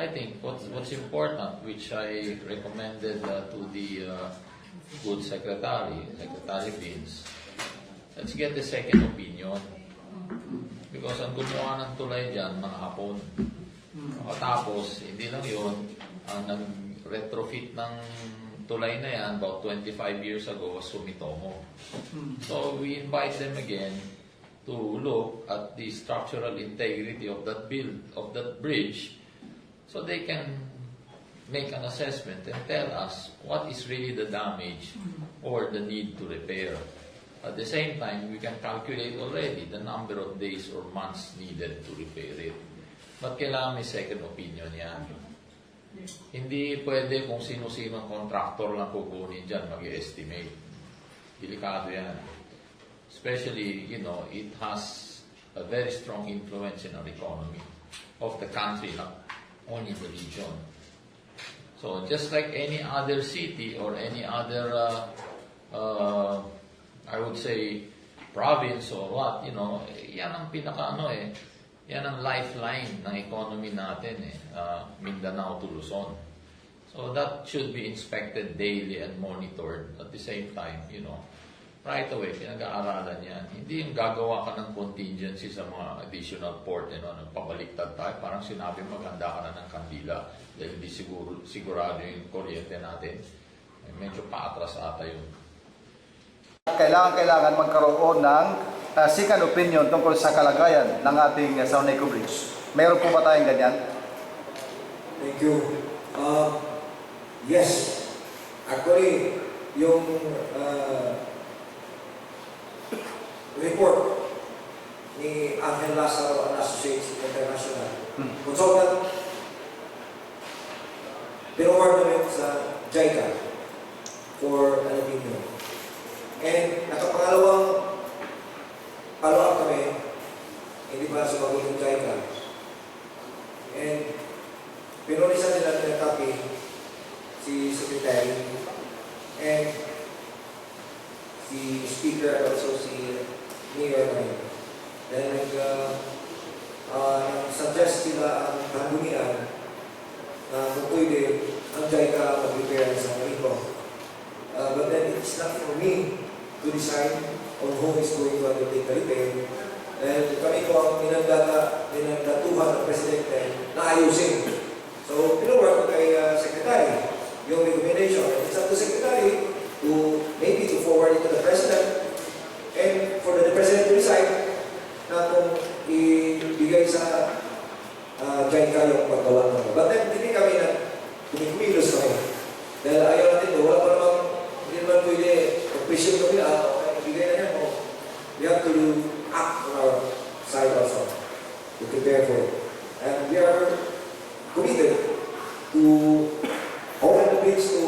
I think what's, what's important, which I recommended uh, to the uh, good secretary, Secretary Vince, let's get the second opinion. Because ang gumawa ng tulay dyan, mga hapon. Tapos, hindi lang yun, ang nag-retrofit ng tulay na yan, about 25 years ago, was Sumitomo. So, we invite them again to look at the structural integrity of that build, of that bridge, so they can make an assessment and tell us what is really the damage or the need to repair. At the same time, we can calculate already the number of days or months needed to repair it. But kailangan may second opinion yan. Hindi pwede kung sino-sino contractor lang kukunin dyan mag-estimate. Delikado yan. Especially, you know, it has a very strong influence in our economy of the country, only the region. So just like any other city or any other, uh, uh, I would say, province or what, you know, yan ang pinaka ano eh, yan ang lifeline ng economy natin eh, uh, Mindanao to Luzon. So that should be inspected daily and monitored at the same time, you know. Right away, pinag-aaralan yan. Hindi yung gagawa ka ng contingency sa mga additional port, you know, pabaliktad tayo. Parang sinabi, maganda ka na ng kandila dahil hindi siguro, sigurado yung kuryente natin. Eh, medyo paatras ata yun. Kailangan-kailangan magkaroon ng uh, second opinion tungkol sa kalagayan ng ating uh, Sauneco Bridge. Mayroon po ba tayong ganyan? Thank you. Uh, yes. Actually, yung uh, report ni Angel Lazaro and Associates International, consultant, pinaward namin sa JICA for aluminium. And nakapangalawang follow-up kami, hindi pa sumagot yung JICA. And Pinunisan nila ng copy si Secretary and si Speaker also si Mayor ngayon. Dahil nag, uh, uh, suggest sila ang handumian na kung pwede ang JICA mag-prepare sa Mariko. Uh, but then it's not for me to decide on who is going to undertake the repair. Dahil kami ko ang ninagdata, ninagdatuhan ng Presidente na ayusin So, pinuwork ko kay uh, Secretary yung recommendation. And it's up to Secretary to maybe to forward it to the President and for the President to decide na kung ibigay sa JICA yung paggawa ng But then, hindi kami na kumikumilos kami. Dahil ayaw natin doon, wala pa namang, hindi naman pwede, pag-presume kami ah, okay, ibigay na yan, oh. We have to act on our side also to prepare for it. And we are committed to open the bridge to